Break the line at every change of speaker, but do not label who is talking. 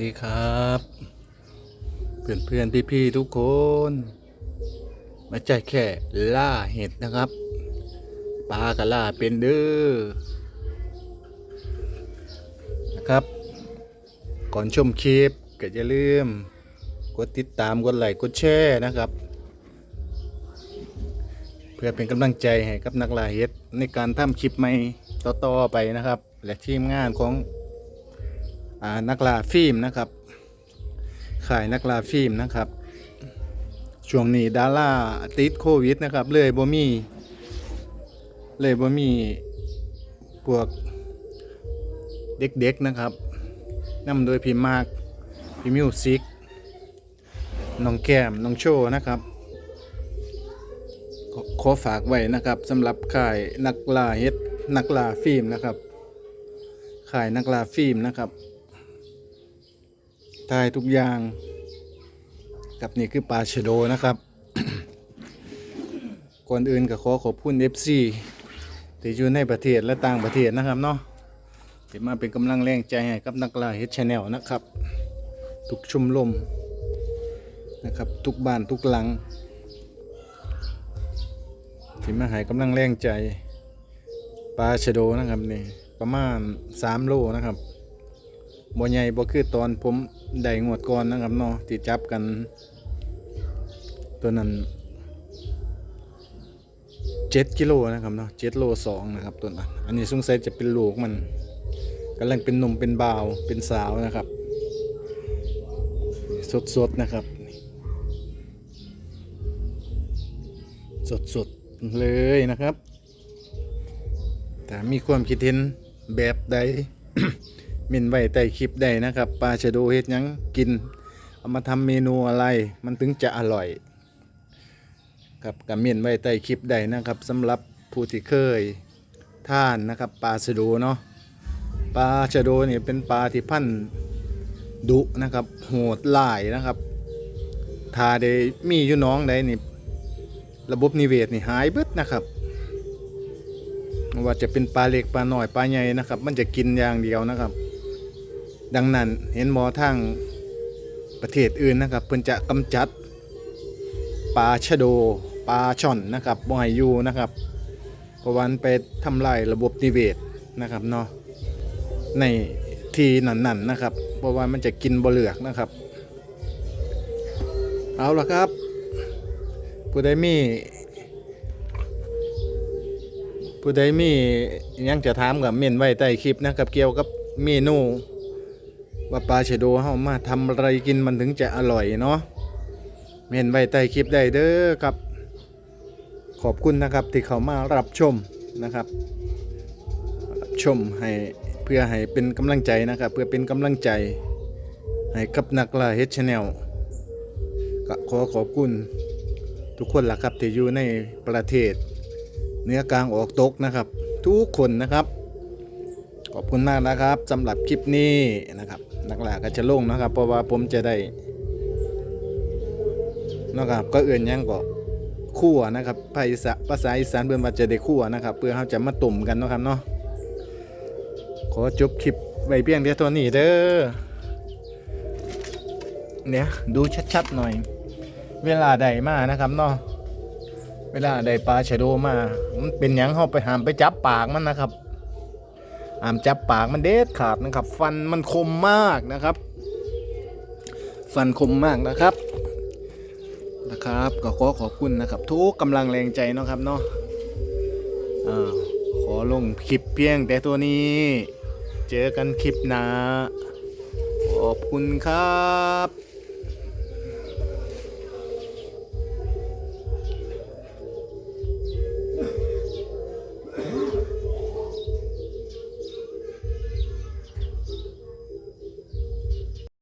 ดีครับ เพื่อนเพื่อนพี่พี่ทุกคนไม่ใช่แค่ล่าเห็ดนะครับ ปลากับล่าเป็นเด้อนะครับ ก่อนชมคลิปก็อย่าลืม กดติดตามกดไลค์กดแชร์นะครับ เพื่อเป็นกำลังใจให้กับนักล่าเห็ดในการทำคลิปใหม่ต่อๆไปนะครับ และทีมงานของ นักลาฟิล์มนะครับขายนักลาฟิล์มนะครับ ช่วงนี้ดาราติดโควิดนะครับ เลยบ่มีเลยบ่มีพวกเด็กๆนะครับนำโดยพี่มากพี่มิวสิกน้องแก้มน้องโชว์นะครับขอฝากไว้นะครับสำหรับขายนักล่าเฮ็ดนักล่าฟิล์มนะครับขายนักล่าฟิล์มนะครับ ถ่ายทุกอย่าง กับนี่คือปลาชโดนะครับ ก่อนอื่นก็ขอขอบคุณ FC ที่อยู่ในประเทศและต่างประเทศนะครับเนาะที่มาเป็นกำลังแรงใจให้กับนักล่าเฮดชาแนลนะครับ ทุกชุมลมนะครับ ทุกบ้านทุกหลังที่มาให้กำลังแรงใจปลาชโดนะครับนี่ประมาณ 3 โลนะครับ บ่ใหญ่บ่คือตอนผมได้งวดก่อนนะครับเนาะที่จับกัน ตัวนั้น7กิโลนะครับเนาะ7โล2นะครับตัวนั้นอันนี้สงสัยจะเป็นลูกมันกำลังเป็นหนุ่มเป็นบ่าวเป็นสาวนะครับ สดๆนะครับสดๆเลยนะครับแต่มีความคิดเห็นแบบใด เม่นไว้ใต้คลิปได้นะครับปลาชะโดเฮ็ดยังกิน เอามาทำเมนูอะไร มันถึงจะอร่อยครับกับเม่นไว้ใต้คลิปได้นะครับสำหรับผู้ที่เคยท่านนะครับปลาชะโดเนาะปลาชะโดนี่เป็นปลาที่พันดุนะครับโหดหลายนะครับถ้าได้มีอยู่น้องใดนี่ระบบนิเวศนี่หายเบิดนะครับว่าจะเป็นปลาเล็กปลาหน่อยปลาใหญ่นะครับ มันจะกินอย่างเดียวนะครับ ดังนั้นเห็นหมอทางประเทศอื่นนะครับเพิ่นจะกำจัดปลาชะโดปลาช่อนนะครับบ่ให้อยู่นะครับเพราะวันไปทำลายระบบนิเวศนะครับเนาะในที่นั้นๆนะครับเพราะว่ามันจะกินบ่เหลือกนะครับ เอาละครับผู้ใดมีผู้ใดมียังจะถามกับเมนไว้ใต้คลิปนะครับเกี่ยวกับเมนู ว่าปลาชะโดเฮามาทำอะไรกินมันถึงจะอร่อยเนาะเม่นไว้ใต้คลิปได้เด้อครับ ขอบคุณนะครับที่เขามารับชมนะครับ รับชมให้เพื่อให้เป็นกำลังใจนะครับ เพื่อเป็นกำลังใจ ให้กับนักล่าเฮดชแนลก็ขอขอบคุณทุกคนล่ะครับที่อยู่ในประเทศเนื้อกลางออกตกนะครับ ทุกคนนะครับ ขอบคุณมากนะครับสำหรับคลิปนี้นะครับ นักล่าก็จะลงนะครับ เพราะว่าผมจะได้นะครับ ก็เอื่นยังก็คั่วนะครับภาษาภาษาอีสานเบิ่นว่าจะได้คั่วนะครับ เพื่อเขาจะมาตุ่มกันนะครับเนาะขอจบคลิปไว้เพียงเดียวเท่านี้เด้อเนี่ยดูชัดๆหน่อย เวลาใดมานะครับเนาะเวลาใดปลาชะโดมามันเป็นหยังเขาไปหามไปจับปากมันนะครับ อามจับปากมันเด็ดขาดนะครับ ฟันมันคมมากนะครับ ฟันคมมากนะครับนะครับ ก็ขอขอบคุณนะครับ ทุกกำลังแรงใจนะครับเนาะขอลงคลิปเพียงแต่ตัวนี้ เจอกันคลิปหน้าขอบคุณครับ